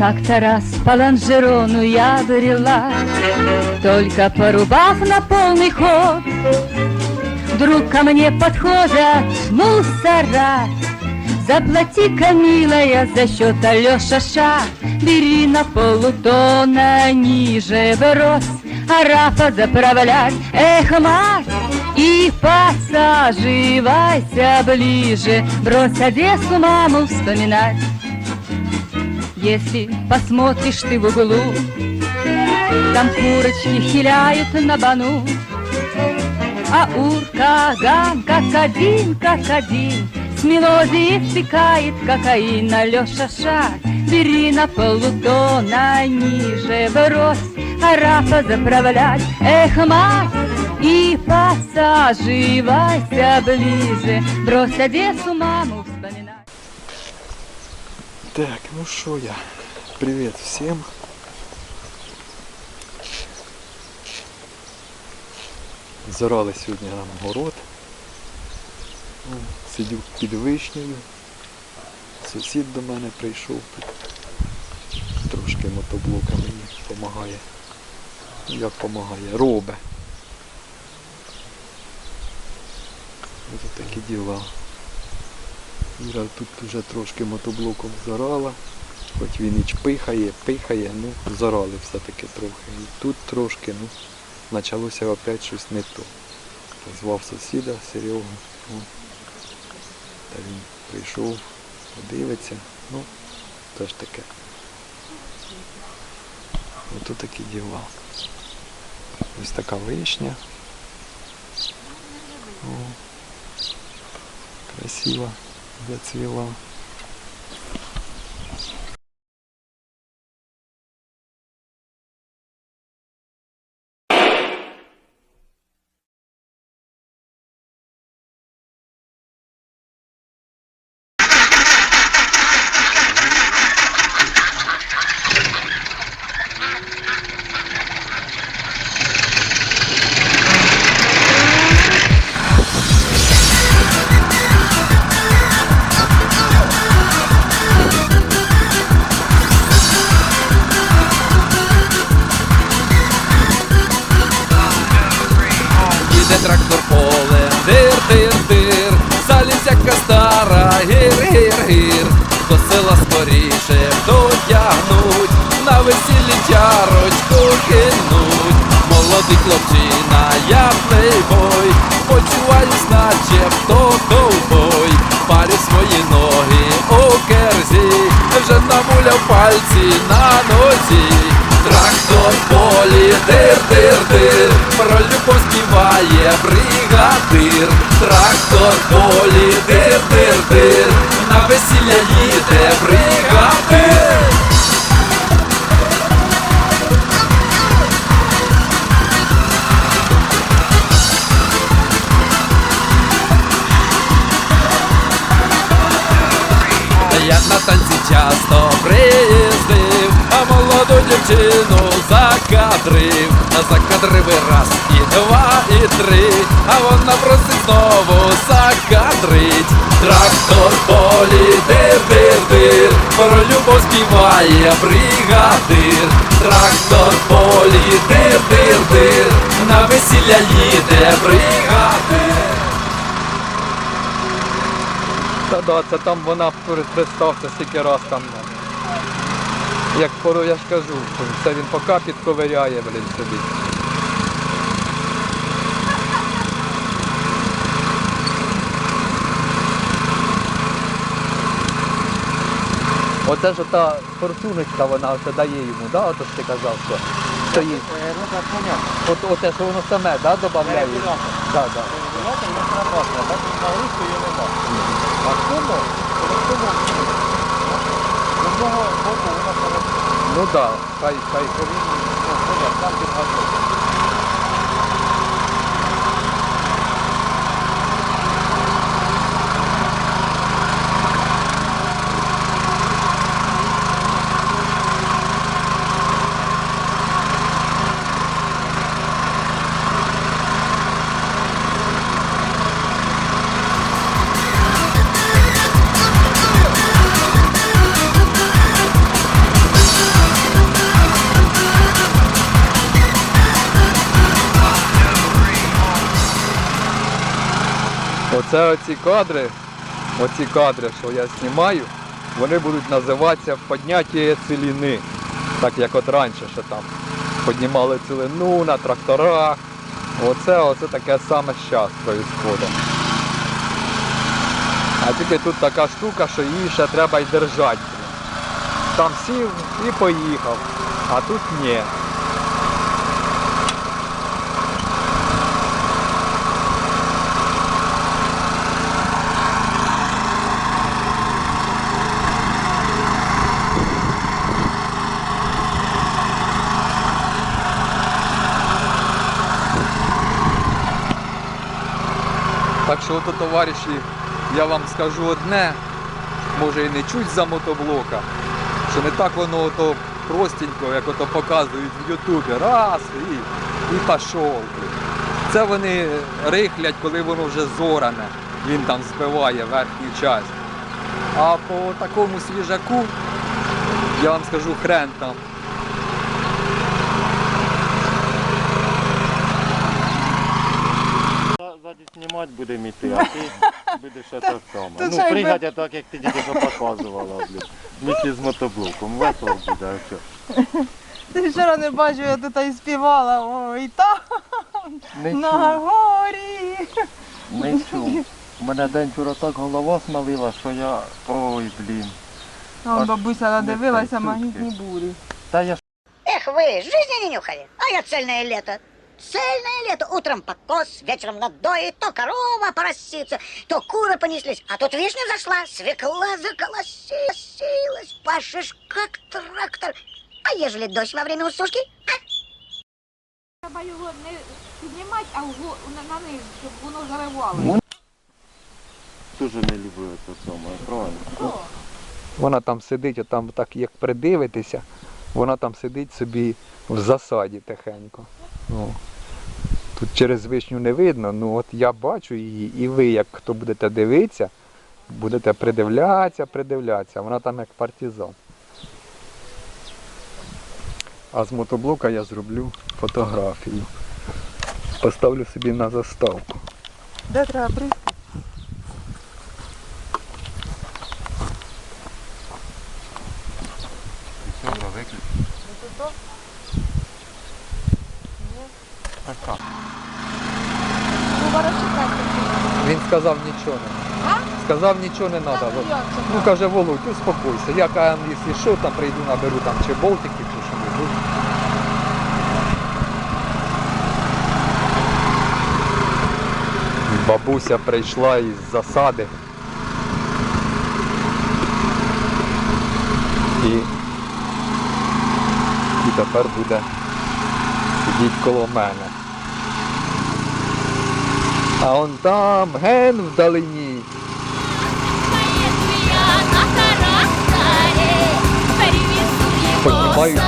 Как-то раз по лонжерону я брела, Только порубав на полный ход, Вдруг ко мне подходят мусора. Заплати-ка, милая, за счет Алеша Ша, Бери на полутона ниже брось, А Рафа заправлять, эх, мать, И посаживайся ближе, Брось Одессу, маму вспоминать. Если посмотришь ты в углу, Там курочки хиляют на бану, А уркаган как один, как один, С мелодией втыкает кокаин. Алеша Ша, бери на полутона ниже брось, А Рафа заправлять, эх, мать, и посаживайся ближе, Брось Одессу, маму вспоминать. Так, ну що я? Привіт всім. Зорали сьогодні нам город. Сидю під вишнею. Сусід до мене прийшов. Трошки мотоблока мені допомагає. Ну, Як допомагає? Робе. Ось такі діла. Іра тут вже трошки мотоблоком зорала. Хоч він і пихає, пихає, ну зорали все-таки трохи. І тут трошки, ну, почалося опять щось не то. Звав сусіда Серегу. Ну, та він прийшов, подивиться. Ну, теж таке. Ото такі діла. Ось така вишня. О, красиво зацвіла. Молодий хлопчина, я плейбой, почуваюсь, наче хто ковбой, парю свої ноги у керзі, вже намуляв пальці на нозі. Трактор полі, дир, дир, дир, про любов співає бригадир. Трактор полі, дир, дир, дир, Я на танці часто приїздив, а молоду дівчину закадрив, закадрив і раз, і два, і три, а вона просить знову закадрить. Трактор полі, дир, дир, дир, про любов співає бригадир. Трактор полі, дир, дир, дир, на весілля їде бригадир. Та да, це там вона представте стільки раз там. Як пору я ж кажу, це він поки підковиряє, блін, собі. Оце ж та фортуночка вона оце дає йому, да? Ото ж ти казав, що стоїть. От, оте, що воно саме, да, додає? Да, да. Ну так, да, хай, хай Оце оці кадри, оці кадри, що я знімаю, вони будуть називатися «Подняття ціліни. Так як от раніше, що там піднімали цілину на тракторах. Оце, оце таке саме зараз відбувається. А тільки тут така штука, що її ще треба й держати. Там сів і поїхав, а тут ні. Що ото, товариші, я вам скажу одне, може і не чуть за мотоблока, що не так воно ото простенько, як ото показують в Ютубі. Раз і, і пішов. Це вони рихлять, коли воно вже зоране, він там збиває верхню часть. А по такому свіжаку, я вам скажу, хрен там. За- Ззаді знімати будемо йти, а ти будеш це саме. Ну, пригадя так, як ти тільки що показувала, блін. Місці з мотоблоком. Весело буде, а що? Ти вчора не бачив, я тут і співала. Ой, там Не на горі. не чув. У мене день вчора так голова смалила, що я. Ой, блін. А он бабуся надивилася не магнітні бурі. Та я ж Эх вы, жизни не нюхали, а я цельное лето. Цельное лето. Утром покос, вечером надои, то корова поросится, то куры понеслись. А тут вишня зашла, свекла заколосилась. Пашешь как трактор. А ежели дождь во время усушки? Треба його не піднімати, а вго- на, на низ, щоб воно заривало. дуже не люблю це саме, правильно. Вона там сидить, а там так як придивитися, вона там сидить собі в засаді тихенько. Ну, тут через вишню не видно, ну от я бачу її, і ви, як хто будете дивитися, будете придивлятися, придивлятися. Вона там як партизан. А з мотоблока я зроблю фотографію. Поставлю собі на заставку. Де треба Він сказав нічого не. Сказав нічого не треба. Ну каже, Володь, успокойся. Я каже, якщо що, там прийду, наберу там чи болтики, чи що небудь. Бабуся прийшла із засади. І, і тепер буде сидіти коло мене. А он там, ген вдалині. Собі.